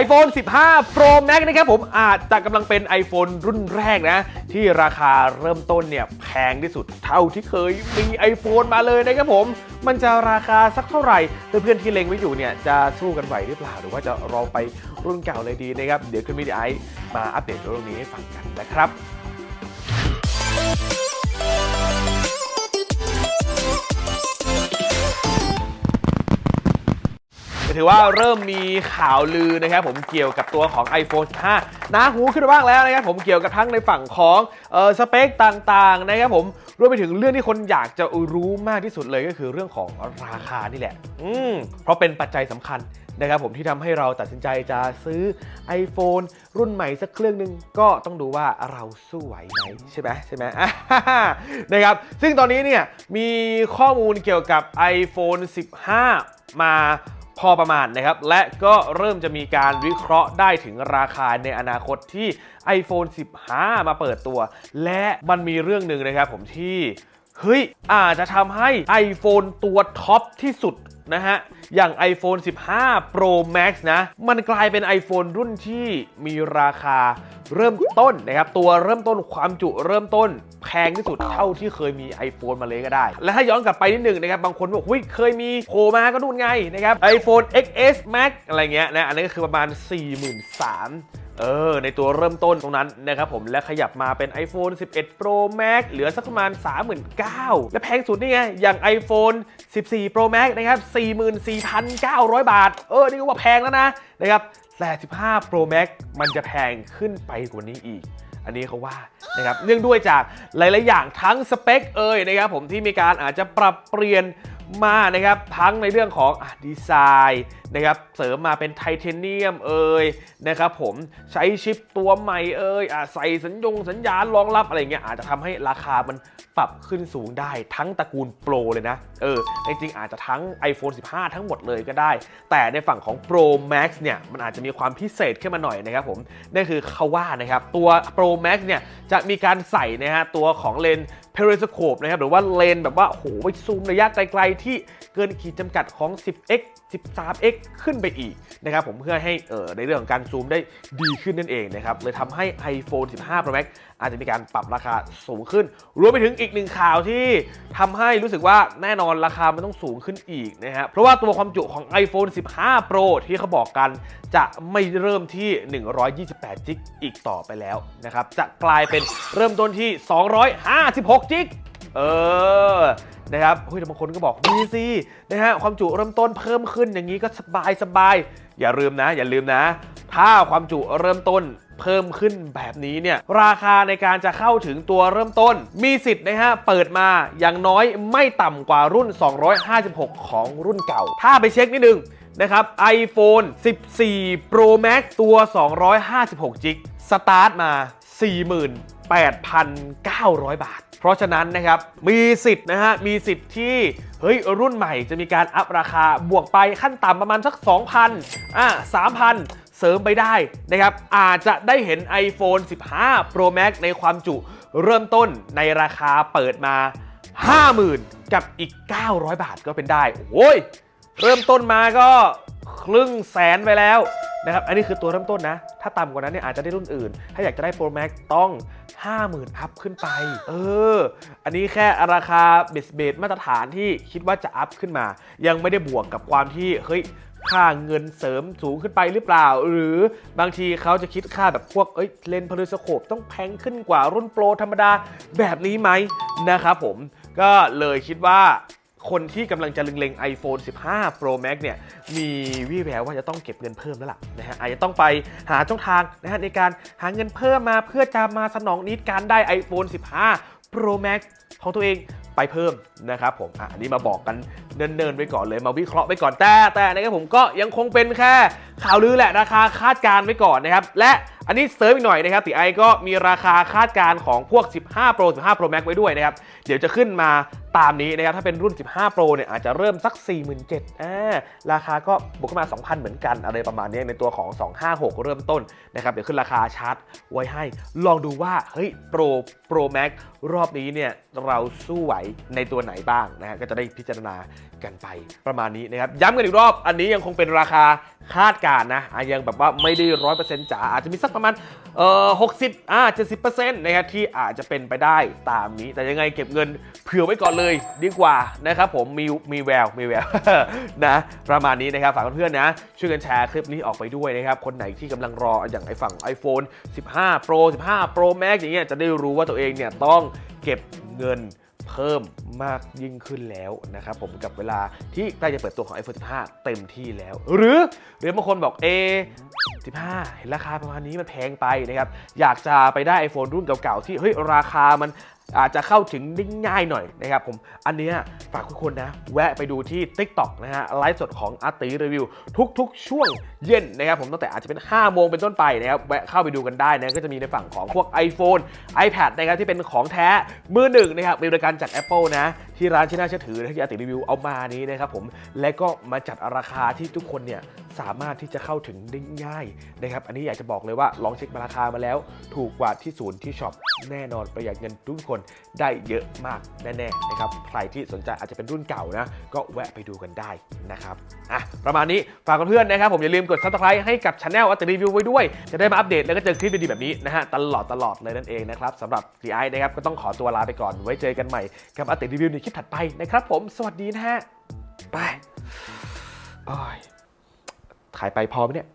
iPhone 15 Pro Max นะครับผมอาจจะกำลังเป็น iPhone รุ่นแรกนะ ที่ราคาเริ่มต้นเนี่ยแพงที่สุดเท่าที่เคยมี iPhone มาเลยนะครับผม มันจะราคาสักเท่าไหร่เพื่อนๆที่เล็งไว้อยู่เนี่ยจะสู้กันไหวหรือเปล่า หรือว่าจะรอไปรุ่นเก่าเลยดีนะครับ เดี๋ยวคุณมิดีไอมาอัปเดตเรื่องนี้ให้ฟังกันนะครับ ถือว่าเริ่มมีข่าวลือนะครับผมเกี่ยวกับตัวของ iPhone 15นะหูขึ้นมาบ้างแล้วนะครับผมเกี่ยวกับทั้งในฝั่งของเออสเปคต่างๆนะครับผมรวมไปถึงเรื่องที่คนอยากจะรู้มากที่สุดเลยก็คือเรื่องของราคานี่แหละ อืมเพราะเป็นปัจจัยสำคัญนะครับผมที่ทำให้เราตัดสินใจจะซื้อ iPhone รุ่นใหม่สักเครื่องหนึ่งก็ต้องดูว่าเราสู้ไหวไหมใช่ไหมใช่ไหมนะครับซึ่งตอนนี้เนี่ยมีข้อมูลเกี่ยวกับ iPhone 15 มา พอประมาณนะครับ และก็เริ่มจะมีการวิเคราะห์ได้ถึงราคาในอนาคตที่ iPhone 15 มาเปิดตัว และมันมีเรื่องหนึ่งนะครับผมที่ เฮ้ยอาจจะทำให้ iPhone ตัวท็อปที่สุดนะฮะ อย่าง iPhone 15 Pro Max นะ มันกลายเป็น iPhone รุ่นที่มีราคาเริ่มต้นนะครับ ตัวเริ่มต้นความจุเริ่มต้น แพงที่สุดเท่าที่เคยมี iPhone มาเลยก็ได้ และถ้าย้อนกลับไปนิดหนึ่งนะครับ บางคนบอกหุ้ยเคยมีโผล่มาก็นู่นไงนะครับ iPhone XS Max อะไรเงี้ยนะ อันนี้ก็คือประมาณ 43,000 เออ ในตัวเริ่มต้นตรงนั้นนะครับผม และขยับมาเป็น iPhone 11 Pro Max เหลือสักประมาณ 39,000 และแพงสุดนี่ไง อย่าง iPhone 14 Pro Max นะครับ 44,900 บาท เออ นี่ก็ว่าแพงแล้วนะนะครับแต่15 Pro Max มันจะแพงขึ้นไปกว่านี้อีกอันนี้เขาว่านะครับเนื่องด้วยจากหลาย ๆ อย่างทั้งสเปคเอ่ยนะครับผมที่มีการอาจจะปรับเปลี่ยน มานะครับทั้งในเรื่องของอดีไซน์นะครับเสริมมาเป็นไทเทเนียมเอ่ยนะครับผมใช้ชิปตัวใหม่เอ่ยอใส่สัญญงสัญญาณรองรับอะไรเงี้ยอาจจะทำให้ราคามันปรับขึ้นสูงได้ทั้งตระกูลโปรเลยนะเออจริงๆอาจจะทั้ง iPhone 15 ทั้งหมดเลยก็ได้ แต่ในฝั่งของ Pro Max เนี่ยมันอาจจะมีความพิเศษขึ้นมาหน่อยนะครับผมนั่นคือเขาว่านะครับตัว Pro Max เนี่ยจะมีการใส่นะฮะตัวของเลนส์ periscope นะครับหรือว่าเลนแบบว่าโอ้โหไปซูมระยะไกลๆที่เกินขีดจำกัดของ 10x 13x ขึ้นไปอีกนะครับผมเพื่อให้ในเรื่องของการซูมได้ดีขึ้นนั่นเองนะครับเลยทำให้ iPhone 15 Pro Max อาจจะมีการปรับราคาสูงขึ้น รวมไปถึงอีกหนึ่งข่าวที่ทำให้รู้สึกว่าแน่นอนราคามันต้องสูงขึ้นอีกนะฮะเพราะว่าตัวความจุของ iPhone 15 Pro ที่เขาบอกกัน จะไม่เริ่มที่ 128 จิกอีกต่อไปแล้วนะครับจะกลายเป็นเริ่มต้นที่ 256 จิก เออนะครับเฮ้ยแต่บางคนก็บอกมีสินะฮะความจุเริ่มต้นเพิ่มขึ้นอย่างนี้ก็สบายสบายอย่าลืมนะ อย่าลืมนะ ถ้าความจุเริ่มต้นเพิ่มขึ้นแบบนี้เนี่ยราคาในการจะเข้าถึงตัวเริ่มต้น มีสิทธิ์นะฮะเปิดมาอย่างน้อยไม่ต่ำกว่ารุ่น 256 ของรุ่นเก่า ถ้าไปเช็คนิดนึงนะครับ iPhone 14 Pro Max ตัว 256จิกสตาร์ทมา 8,900 บาท เพราะฉะนั้นนะครับ มีสิทธิ์นะฮะ มีสิทธิ์ที่ เฮ้ย รุ่นใหม่จะมีการอัพราคาบวกไปขั้นต่ำประมาณสัก 2,000 อะ3,000 เสริมไปได้นะครับ อาจจะได้เห็น iPhone 15 Pro Max ในความจุเริ่มต้นในราคาเปิดมา 50,000 กับอีก 900 บาทก็เป็นได้ โอ้ย เริ่มต้นมาก็ครึ่งแสนไปแล้ว นะครับอันนี้คือตัวเริ่มต้นนะ ถ้าต่ำกว่านั้นเนี่ยอาจจะได้รุ่นอื่น ถ้าอยากจะได้ Pro Max ต้อง 50,000 อัพขึ้นไป เออ อันนี้แค่ราคาเบสเบสมาตรฐานที่คิดว่าจะอัพขึ้นมา ยังไม่ได้บวกกับความที่เฮ้ยค่าเงินเสริมสูงขึ้นไปหรือเปล่า หรือบางทีเขาจะคิดค่าแบบพวกเอ้ยเลนส์พาริสโคปต้องแพงขึ้นกว่ารุ่นโปรธรรมดาแบบนี้ไหมนะครับผมก็เลยคิดว่า คนที่กำลังจะเล็งๆ iPhone 15 Pro Max เนี่ยมีวี่แววว่าจะต้องเก็บเงินเพิ่มแล้วล่ะนะฮะอาจจะต้องไปหาช่องทางนะฮะในการหาเงินเพิ่มมาเพื่อจะมาสนองนิดการได้ iPhone 15 Pro Max ของตัวเองไปเพิ่มนะครับผมอะอันนี้มาบอกกันเนินๆไว้ก่อนเลยมาวิเคราะห์ไว้ก่อนแต่แต่นะครับผมก็ยังคงเป็นแค่ข่าวลือแหละราคาคาดการณ์ไว้ก่อนนะครับและอันนี้เซิร์ฟอีกหน่อยนะครับตีไอก็มีราคาคาดการณ์ของพวก 15 Pro 15 Pro Max ไว้ด้วยนะครับ เดี๋ยวจะขึ้นมาตามนี้นะครับ ถ้าเป็นรุ่น 15 Pro เนี่ยอาจจะเริ่มสัก 47,000อ่าราคาก็บวกขึ้นมา 2,000 เหมือนกัน อะไรประมาณนี้ในตัวของ 256 เริ่มต้นนะครับ เดี๋ยวขึ้นราคาชาร์จไว้ให้ ลองดูว่าเฮ้ย Pro Pro Max รอบนี้เนี่ยเราสู้ไหวในตัวไหนบ้างนะฮะก็จะได้พิจารณากันไปประมาณนี้นะครับ ย้ำกันอีกรอบ อันนี้ยังคงเป็นราคาคาดการณ์นะอะยังแบบว่าไม่ได้ร้อยเปอร์เซ็นต์จ๋าอาจจะมีสักประมาณเอ่อหกสิบอ่าเจ็ดสิบเปอร์เซ็นต์นะครับที่อาจจะเป็นไปได้ตามนี้ แต่ยังไงเก็บเงินเผื่อไว้ก่อนเลยดีกว่านะครับผมมีมีแววมีแววนะประมาณนี้นะครับฝากเพื่อนๆนะ ช่วยกันแชร์คลิปนี้ออกไปด้วยนะครับ คนไหนที่กำลังรออย่างไอฝั่ง iPhone 15 Pro 15 Pro Max อย่างเงี้ยจะได้รู้ว่าตัวเองเนี่ยต้องเก็บเงิน เพิ่มมากยิ่งขึ้นแล้วนะครับผมกับเวลาที่ใกล้จะเปิดตัวของ iPhone 15 เต็มที่แล้ว หรือหรือบางคนบอกเอ15 เห็นราคาประมาณนี้มันแพงไปนะครับ อยากจะไปได้ iPhone รุ่นเก่าๆ ที่เฮ้ยราคามันอาจจะเข้าถึงได้ง่ายหน่อยนะครับผมอันนี้ฝากทุกคนนะ แวะไปดูที่ TikTok นะฮะไลฟ์สดของอาร์ตีรีวิว ทุกๆ ช่วงเย็นนะครับผมตั้งแต่อาจจะเป็น 5 โมงเป็นต้นไปนะครับแวะเข้าไปดูกันได้นะก็จะมีในฝั่งของพวก iPhone iPad นะครับที่เป็นของแท้มือหนึ่งนะครับมีบริการจาก Apple นะ ที่ร้านที่น่าเชื่อถือที่อาร์ติรีวิวเอามานี้นะครับผมและก็มาจัดราคาที่ทุกคนเนี่ยสามารถที่จะเข้าถึงได้ง่ายนะครับอันนี้อยากจะบอกเลยว่าลองเช็คราคามาแล้ว ถูกกว่าที่ศูนย์ที่ช็อป แน่นอนประหยัดเงินทุกคนได้เยอะมากแน่ๆนะครับใครที่สนใจอาจจะเป็นรุ่นเก่านะ ก็แวะไปดูกันได้นะครับอะประมาณนี้ฝากเพื่อนๆนะครับ ผมอย่าลืมกด subscribe ให้กับช anel อัตรีวิวไว้ด้วย จะได้มาอัปเดตแล้วก็เจอคลิปดีๆแบบนี้นะฮะตลอดตลอดเลยนั่นเองนะครับสำหรับดีไอนะครับก็ต้องขอตัวลาไปก่อนไว้เจอกันใหม่กับอัตรีวิวในคลิปถัดไปนะครับผมสวัสดีนะฮะไปโอ้ยถ่ายไปพอไหมเนี่ย